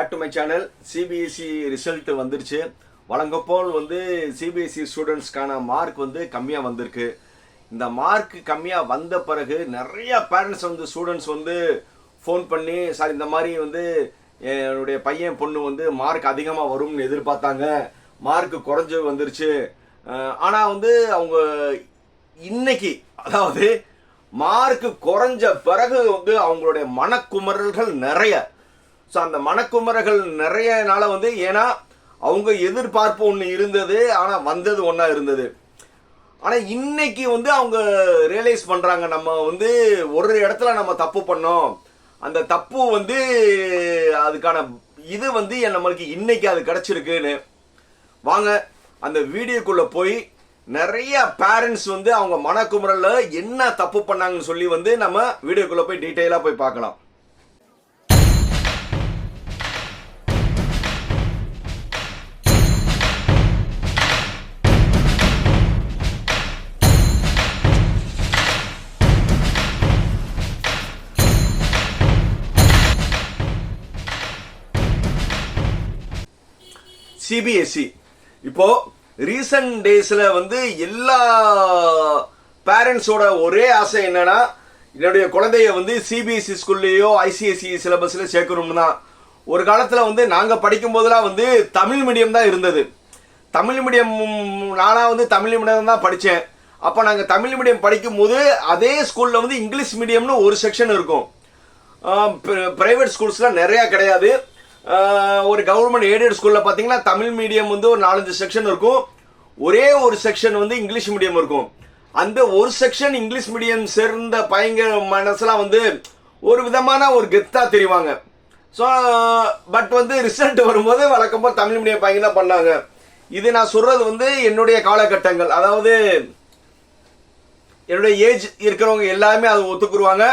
Back to my channel CBSE result வந்துருச்சு. வழங்கப்போல் வந்து சிபிஎஸ்சி ஸ்டூடெண்ட்ஸ்க்கான மார்க் வந்து கம்மியாக வந்திருக்கு. இந்த மார்க் கம்மியாக வந்த பிறகு நிறைய பேரண்ட்ஸ் வந்து ஸ்டூடெண்ட்ஸ் வந்து ஃபோன் பண்ணி சார் இந்த மாதிரி வந்து என்னுடைய பையன் பொண்ணு வந்து மார்க் அதிகமாக வரும்னு எதிர்பார்த்தாங்க. மார்க் குறைஞ்சு வந்துருச்சு. ஆனால் வந்து அவங்க இன்னைக்கு அதாவது மார்க் குறைஞ்ச பிறகு வந்து அவங்களுடைய மனக்குமரல்கள் நிறைய. ஸோ அந்த மனக்குமரல்கள் நிறையனால வந்து ஏன்னா அவங்க எதிர்பார்ப்பு ஒன்று இருந்தது ஆனால் வந்தது ஒன்றா இருந்தது. ஆனால் இன்னைக்கு வந்து அவங்க ரியலைஸ் பண்ணுறாங்க நம்ம வந்து ஒரு இடத்துல நம்ம தப்பு பண்ணோம். அந்த தப்பு வந்து அதுக்கான இது வந்து நம்மளுக்கு இன்னைக்கு அது கிடச்சிருக்குன்னு. வாங்க அந்த வீடியோக்குள்ளே போய் நிறைய பேரண்ட்ஸ் வந்து அவங்க மனக்குமுறல்ல என்ன தப்பு பண்ணாங்கன்னு சொல்லி வந்து நம்ம வீடியோக்குள்ளே போய் டீட்டெயிலாக போய் பார்க்கலாம். சிபிஎஸ்சி இப்போ ரீசன்ட் டேஸில் வந்து எல்லா பேரண்ட்ஸோட ஒரே ஆசை என்னன்னா என்னுடைய குழந்தைய வந்து சிபிஎஸ்சி ஸ்கூல்லையோ ஐசிஎஸ்சி சிலபஸ்ல சேர்க்கணும்னு. தான் ஒரு காலத்தில் வந்து நாங்கள் படிக்கும் போதெல்லாம் வந்து தமிழ் மீடியம் தான் இருந்தது. தமிழ் மீடியம் நானாக வந்து தமிழ் மீடியம் தான் படித்தேன் அப்போ நாங்கள் தமிழ் மீடியம் படிக்கும்போது அதே ஸ்கூலில் வந்து இங்கிலீஷ் மீடியம்னு ஒரு செக்ஷன் இருக்கும். ப்ரைவேட் ஸ்கூல்ஸ்லாம் நிறையா கிடையாது. ஒரு கவர்மெண்ட் எய்டட் ஸ்கூலில் பார்த்தீங்கன்னா தமிழ் மீடியம் வந்து ஒரு நாலஞ்சு செக்ஷன் இருக்கும். ஒரே ஒரு செக்ஷன் வந்து இங்கிலீஷ் மீடியம் இருக்கும். அந்த ஒரு செக்ஷன் இங்கிலீஷ் மீடியம் சேர்ந்த பையங்க மனசுலாம் வந்து ஒரு விதமான ஒரு கெத்தாக தெரிவாங்க. ஸோ பட் வந்து ரிசல்ட் வரும்போது வழக்கம் போல் தமிழ் மீடியம் பையங்க தான் பண்ணாங்க. இது நான் சொல்கிறது வந்து என்னுடைய காலகட்டங்கள். அதாவது என்னுடைய ஏஜ் இருக்கிறவங்க எல்லாருமே அதை ஒத்துக்குருவாங்க.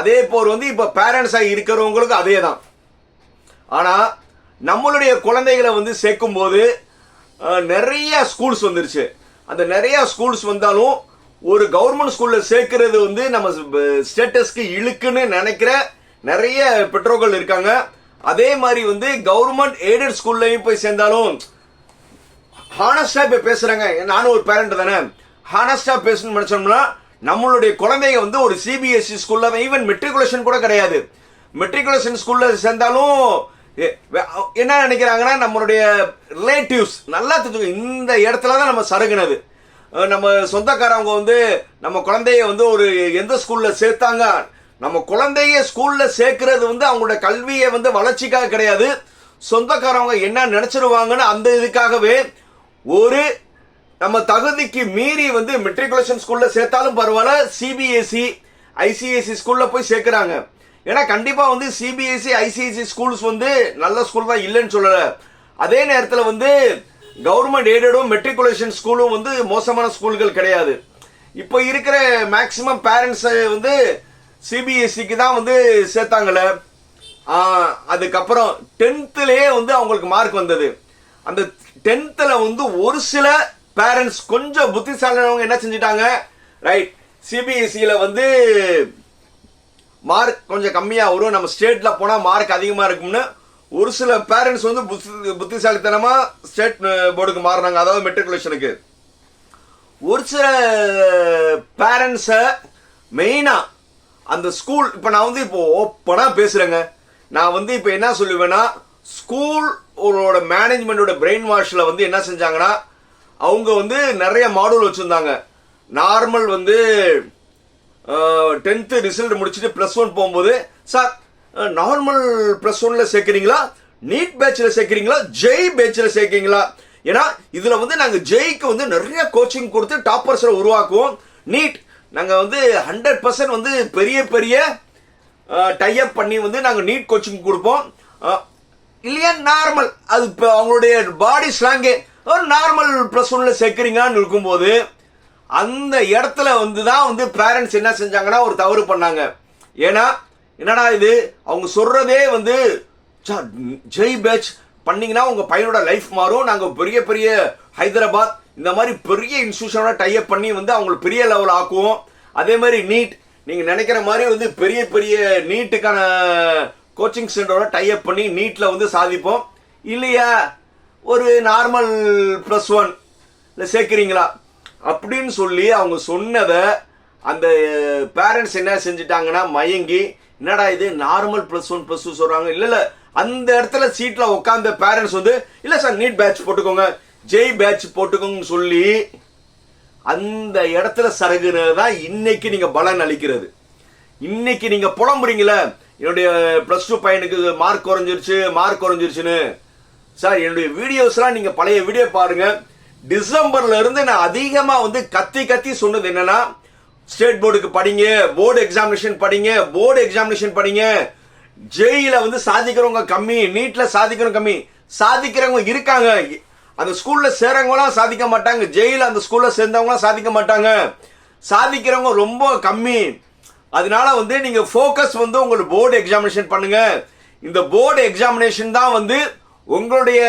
அதே போல் வந்து இப்போ பேரண்ட்ஸாக இருக்கிறவங்களுக்கு அதே தான் ஆனால் நம்மளுடைய குழந்தைகளை வந்து சேர்க்கும்போது போது நிறைய ஸ்கூல்ஸ் வந்துருச்சு. அந்த நிறைய ஸ்கூல்ஸ் வந்தாலும் ஒரு கவர்மெண்ட் ஸ்கூலில் சேர்க்கறது வந்து நம்ம ஸ்டேட்டஸ்க்கு இழுக்குன்னு நினைக்கிற நிறைய பெற்றோர்கள் இருக்காங்க. அதே மாதிரி வந்து கவர்மெண்ட் எய்டட் ஸ்கூல்லையும் போய் சேர்ந்தாலும் ஹானஸ்டாக இப்போ பேசுகிறாங்க நானும் ஒரு பேரண்ட் தானே. ஹானஸ்டாக பேசணும்னு நினச்சோம்னா நம்மளுடைய குழந்தைங்க வந்து ஒரு சிபிஎஸ்சி ஸ்கூலில் ஈவன் மெட்ரிகுலேஷன் கூட கிடையாது. மெட்ரிகுலேஷன் ஸ்கூலில் சேர்ந்தாலும் என்ன நினைக்கிறாங்கன்னா நம்மளுடைய ரிலேட்டிவ்ஸ் நல்லா தெரிஞ்சுக்கோ இந்த இடத்துல தான் நம்ம சருகினது. நம்ம சொந்தக்காரவங்க வந்து நம்ம குழந்தைய வந்து ஒரு எந்த ஸ்கூலில் சேர்த்தாங்க? நம்ம குழந்தைய ஸ்கூலில் சேர்க்கறது வந்து அவங்களோட கல்வியை வந்து வளர்ச்சிக்காக கிடையாது. சொந்தக்காரவங்க என்ன நினச்சிருவாங்கன்னு அந்த இதுக்காகவே ஒரு நம்ம தகுதிக்கு மீறி வந்து மெட்ரிகுலேஷன் ஸ்கூலில் சேர்த்தாலும் பரவாயில்ல சிபிஎஸ்சி ஐசிஎஸ்சி ஸ்கூலில் போய் சேர்க்குறாங்க. ஏன்னா கண்டிப்பாக வந்து சிபிஎஸ்சி ஐசிஎஸ்சி ஸ்கூல்ஸ் வந்து நல்ல ஸ்கூல் தான் இல்லைன்னு சொல்லலை. அதே நேரத்தில் வந்து கவர்மெண்ட் எய்டடும் மெட்ரிகுலேஷன் ஸ்கூலும் வந்து மோசமான ஸ்கூல்கள் கிடையாது. இப்போ இருக்கிற மேக்சிமம் பேரண்ட்ஸை வந்து சிபிஎஸ்சிக்கு தான் வந்து சேர்த்தாங்கல்ல. அதுக்கப்புறம் டென்த்துலேயே வந்து அவங்களுக்கு மார்க் வந்தது. அந்த டென்த்தில் வந்து ஒரு சில பேரண்ட்ஸ் கொஞ்சம் புத்திசாலினவங்க என்ன செஞ்சிட்டாங்க? ரைட் சிபிஎஸ்சியில் வந்து மார்க் கொஞ்சம் கம்மியாக வரும். நம்ம ஸ்டேட்டில் போனால் மார்க் அதிகமாக இருக்கும்னு ஒரு சில பேரண்ட்ஸ் வந்து புத்தி புத்திசாலித்தனமாக ஸ்டேட் போர்டுக்கு மாறினாங்க. அதாவது மெட்ரிகுலேஷனுக்கு ஒரு சில பேரண்ட்ஸை மெயினாக அந்த ஸ்கூல் இப்போ நான் வந்து இப்போ ஓப்பனாக பேசுகிறேங்க நான் வந்து இப்போ என்ன சொல்லுவேன்னா ஸ்கூல் ஓட மேனேஜ்மெண்ட்டோட பிரெயின் வாஷில் வந்து என்ன செஞ்சாங்கன்னா அவங்க வந்து நிறைய மாடல் வச்சுருந்தாங்க. நார்மல் வந்து டென்த்து ரிசல்ட் முடிச்சுட்டு ப்ளஸ் ஒன் போகும்போது சார் நார்மல் ப்ளஸ் ஒன்ல சேர்க்குறீங்களா? நீட் பேட்சில் சேர்க்குறீங்களா? ஜெய் பேட்சில் சேர்க்குறீங்களா? ஏன்னா இதில் வந்து நாங்கள் ஜெய்க்கு வந்து நிறைய கோச்சிங் கொடுத்து டாப்பர்ஸை உருவாக்குவோம். நீட் நாங்கள் வந்து ஹண்ட்ரட் பர்சன்ட் வந்து பெரிய பெரிய டைப் பண்ணி வந்து நாங்கள் நீட் கோச்சிங் கொடுப்போம். இல்லையா? நார்மல் அது இப்போ அவங்களுடைய பாடி ஸ்லாங்கே ஒரு நார்மல் ப்ளஸ் ஒன்ல சேர்க்குறீங்கன்னு இருக்கும்போது அந்த இடத்துல வந்து தான் வந்து பேரண்ட்ஸ் என்ன செஞ்சாங்கன்னா ஒரு தவறு பண்ணாங்க. ஏன்னா என்னடா இது? அவங்க சொல்றதே வந்து "சா, ஜெய் பேட்ச் பண்ணீங்கன்னா உங்கள் பையனோட லைஃப் மாறும். நாங்கள் பெரிய பெரிய ஹைதராபாத் இந்த மாதிரி பெரிய இன்ஸ்டியூஷனோட டைப் பண்ணி வந்து அவங்களை பெரிய லெவல் ஆக்குவோம். அதே மாதிரி நீட் நீங்கள் நினைக்கிற மாதிரி வந்து பெரிய பெரிய நீட்டுக்கான கோச்சிங் சென்டரோட டைப் பண்ணி நீட்டில் வந்து சாதிப்போம். இல்லையா? ஒரு நார்மல் ப்ளஸ் ஒன் இல்லை சேர்க்குறீங்களா? அப்படின்னு சொல்லி அவங்க சொன்னதை அந்த பேரண்ட்ஸ் என்ன செஞ்சிட்டாங்கன்னா மயங்கி என்னடா இது normal plus one plus two சொல்கிறாங்க இல்லை இல்லை அந்த இடத்துல சீட்டில் உட்காந்த பேரண்ட்ஸ் வந்து இல்லை சார் நீட் பேட்ச் போட்டுக்கோங்க ஜெய் பேட்ச் போட்டுக்கோங்கன்னு சொல்லி அந்த இடத்துல சரகுனது தான் இன்னைக்கு நீங்கள் பலன் அளிக்கிறது. இன்னைக்கு நீங்கள் புலம்புறீங்களே என்னுடைய ப்ளஸ் டூ பையனுக்கு மார்க் குறைஞ்சிருச்சு மார்க் குறைஞ்சிருச்சுன்னு. சார் என்னுடைய வீடியோஸ்லாம் நீங்கள் பழைய வீடியோ பாருங்கள் டிசம்பர்ல இருந்து நான் அதிகமா வந்து கத்தி கத்தி சொன்னது என்னன்னா ஸ்டேட் போர்டுக்கு படிங்க போர்டு எக்ஸாமினேஷன் படிங்க போர்டு எக்ஸாமினேஷன் படிங்க. ஜெயில வந்து சாதிக்கிறவங்க கம்மி நீட்ல சாதிக்கிறவங்க கம்மி. சாதிக்கிறவங்க இருக்காங்க. அந்த ஸ்கூல்ல சேரவங்களாம் சாதிக்க மாட்டாங்க. ஜெயில அந்த ஸ்கூல்ல சேர்ந்தவங்களாம் சாதிக்க மாட்டாங்க. சாதிக்கிறவங்க ரொம்ப கம்மி. அதனால வந்து நீங்க ஃபோக்கஸ் வந்து உங்களுக்கு போர்டு எக்ஸாமினேஷன் பண்ணுங்க. இந்த போர்டு எக்ஸாமினேஷன் தான் வந்து உங்களுடைய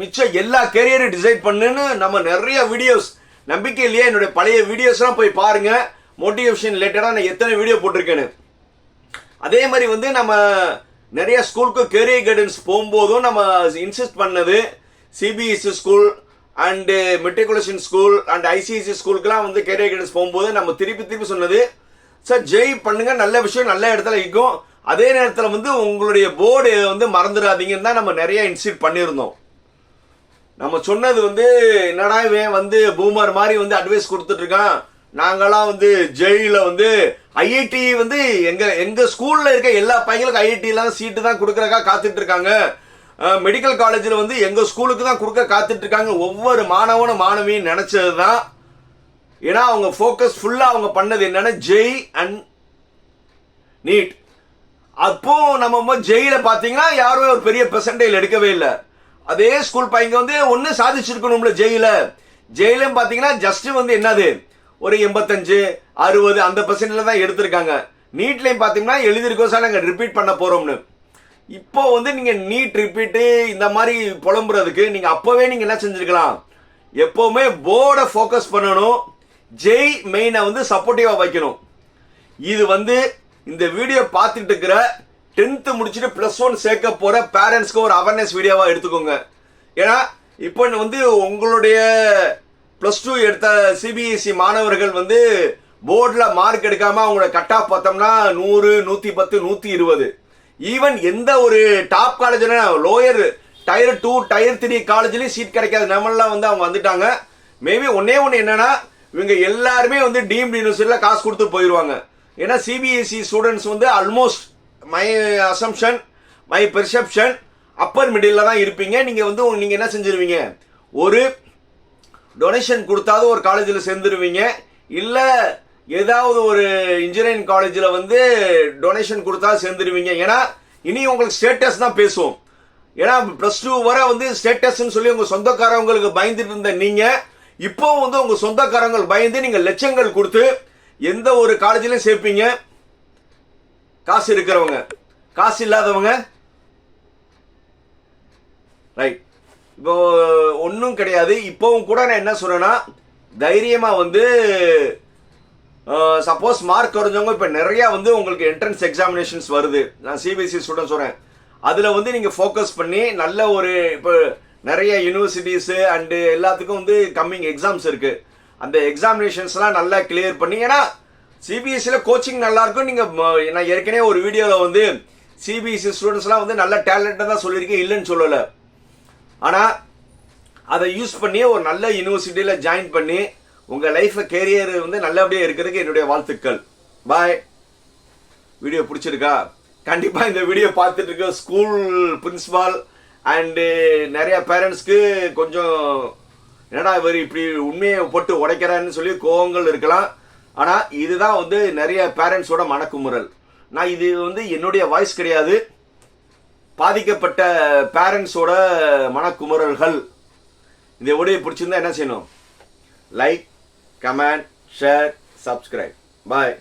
மிச்ச எல்லா கெரியரும் டிசைட் பண்ணுன்னு நம்ம நிறைய வீடியோஸ் நம்பிக்கை இல்லையா என்னுடைய பழைய வீடியோஸ்லாம் போய் பாருங்க. மோட்டிவேஷன் ரிலேட்டடாக நான் எத்தனை வீடியோ போட்டிருக்கேன்னு. அதே மாதிரி வந்து நம்ம நிறைய ஸ்கூலுக்கு கெரியர் கைடன்ஸ் போகும்போதும் நம்ம இன்சிஸ்ட் பண்ணது CBSE school and matriculation school and ICSE ஸ்கூலுக்குலாம் வந்து கெரியர் கைடன்ஸ் போகும்போது நம்ம திருப்பி திருப்பி சொன்னது சார் ஜெய் பண்ணுங்க. நல்ல விஷயம் நல்ல இடத்துல இருக்கும். அதே நேரத்தில் வந்து உங்களுடைய போர்டு வந்து மறந்துடாதீங்கன்னு தான் நம்ம நிறைய இன்சிட் பண்ணியிருந்தோம். நம்ம சொன்னது வந்து என்னடா இவன் வந்து பூமர் மாதிரி வந்து அட்வைஸ் கொடுத்துட்ருக்கான் நாங்களாம் வந்து ஜெயில வந்து ஐஐடி வந்து எங்க எங்க ஸ்கூல்ல இருக்க எல்லா பையங்களுக்கும் ஐஐடிலாம் சீட்டு தான் கொடுக்குறக்கா காத்துட்டு இருக்காங்க. மெடிக்கல் காலேஜில் வந்து எங்க ஸ்கூலுக்கு தான் கொடுக்க காத்துட்டு இருக்காங்க. ஒவ்வொரு மாணவனும் மாணவியும் நினைச்சது தான் ஏன்னா அவங்க ஃபோக்கஸ் ஃபுல்லாக அவங்க பண்ணது என்னன்னா ஜெய் அண்ட் நீட். அப்போ நம்ம ஜெயில பாத்தீங்கன்னா யாரும் ஒரு பெரிய பெர்சன்டேஜ் எடுக்கவே இல்லை. அதே ஸ்கூல் பையங்க வந்து ஒன்னு சாதிச்சிருக்கணும்ல ஜெயில ஜெயிலும் பாத்தீங்கன்னா ஜஸ்ட் வந்து என்னது? ஒரு எண்பத்தஞ்சு அறுபது அந்த பெர்சன்ட்ல தான் எடுத்திருக்காங்க. நீட்லையும் பாத்தீங்கன்னா எழுதிருக்கோம் சார் நாங்கள் ரிப்பீட் பண்ண போறோம்னு. இப்போ வந்து நீங்க நீட் ரிப்பீட்டு இந்த மாதிரி புலம்புறதுக்கு நீங்க அப்பவே நீங்க என்ன செஞ்சிருக்கலாம்? எப்பவுமே போர்டை ஃபோக்கஸ் பண்ணணும். ஜெய் மெயினை வந்து சப்போர்ட்டிவா வைக்கணும். இது வந்து இந்த வீடியோ பார்த்துட்டு இருக்கிற டென்த்து முடிச்சுட்டு ப்ளஸ் ஒன் சேர்க்க போகிற பேரண்ட்ஸ்க்கு ஒரு அவேர்னஸ் வீடியோவாக எடுத்துக்கோங்க. ஏன்னா இப்போ வந்து உங்களுடைய ப்ளஸ் டூ எடுத்த சிபிஎஸ்சி மாணவர்கள் வந்து போர்டில் மார்க் எடுக்காமல் அவங்களோட கட் ஆஃப் பார்த்தோம்னா நூறு நூற்றி பத்து நூற்றி இருபது. ஈவன் எந்த ஒரு top college lower tier two tier three காலேஜ்லேயும் சீட் கிடைக்காத. நம்மளாம் வந்து அவங்க வந்துட்டாங்க. மேபி ஒன்னே ஒன்று என்னன்னா இவங்க எல்லாருமே வந்து டீம்டு யூனிவர்சிட்டியில் காசு கொடுத்து போயிடுவாங்க ஏன்னா சிபிஎஸ்சி ஸ்டூடெண்ட்ஸ் வந்து almost my assumption my perception upper middle தான் இருப்பீங்க. நீங்கள் வந்து நீங்கள் என்ன செஞ்சிருவீங்க? ஒரு டொனேஷன் கொடுத்தாவது ஒரு காலேஜில் சேர்ந்துருவீங்க. இல்லை ஏதாவது ஒரு இன்ஜினியரிங் காலேஜில் வந்து டொனேஷன் கொடுத்தா சேர்ந்துருவீங்க. ஏன்னா இனி உங்களுக்கு ஸ்டேட்டஸ் தான் பேசுவோம். ஏன்னா ப்ளஸ் டூ வரை வந்து ஸ்டேட்டஸ்ன்னு சொல்லி உங்கள் சொந்தக்காரவங்களுக்கு பயந்துட்டு இருந்த நீங்கள் இப்போ வந்து உங்கள் சொந்தக்காரங்கள் பயந்து நீங்கள் லட்சங்கள் கொடுத்து எந்த ஒரு காலேஜிலும் சேர்ப்பீங்க? காசு இருக்கிறவங்க. காசு இல்லாதவங்க. ரைட் இப்போ ஒன்றும் கிடையாது. இப்போவும் கூட நான் என்ன சொல்றேன்னா தைரியமாக வந்து சப்போஸ் மார்க் குறைஞ்சவங்க இப்போ நிறையா வந்து உங்களுக்கு என்ட்ரன்ஸ் எக்ஸாமினேஷன்ஸ் வருது. நான் சிபிஎஸ்சி ஸ்டூடெண்ட் சொல்கிறேன் அதில் வந்து நீங்கள் ஃபோக்கஸ் பண்ணி நல்ல ஒரு இப்போ நிறைய யூனிவர்சிட்டிஸு அண்டு எல்லாத்துக்கும் வந்து கம்மிங் எக்ஸாம்ஸ் இருக்குது அந்த எக்ஸாமினேஷன்ஸ்லாம் நல்லா கிளியர் பண்ணி ஏன்னா சிபிஎஸ்சியில் கோச்சிங் நல்லாயிருக்கும் நீங்கள் நான் ஏற்கனவே ஒரு வீடியோவில் வந்து சிபிஎஸ்சி ஸ்டூடெண்ட்ஸ்லாம் வந்து நல்ல டேலண்ட்டாக தான் சொல்லியிருக்கேன். இல்லைன்னு சொல்லலை. ஆனால் அதை யூஸ் பண்ணி ஒரு நல்ல யூனிவர்சிட்டியில் ஜாயின் பண்ணி உங்கள் லைஃப்பை கேரியர் வந்து நல்லபடியாக இருக்கிறதுக்கு என்னுடைய வாழ்த்துக்கள். பாய் வீடியோ பிடிச்சிருக்கா? கண்டிப்பாக இந்த வீடியோ பார்த்துட்டு இருக்க ஸ்கூல் பிரின்சிபால் அண்டு நிறையா பேரண்ட்ஸ்க்கு கொஞ்சம் என்னடா இவர் இப்படி உண்மையை போட்டு உடைக்கிறான்னு சொல்லி கோவங்கள் இருக்கலாம். ஆனால் இதுதான் வந்து நிறைய பேரண்ட்ஸோட மனக்குமுறல். நான் இது வந்து என்னுடைய வாய்ஸ் கிடையாது. பாதிக்கப்பட்ட பேரண்ட்ஸோட மனக்குமுறல்கள். இந்த வீடியோ பிடிச்சிருந்தா என்ன செய்யணும்? Like comment share subscribe bye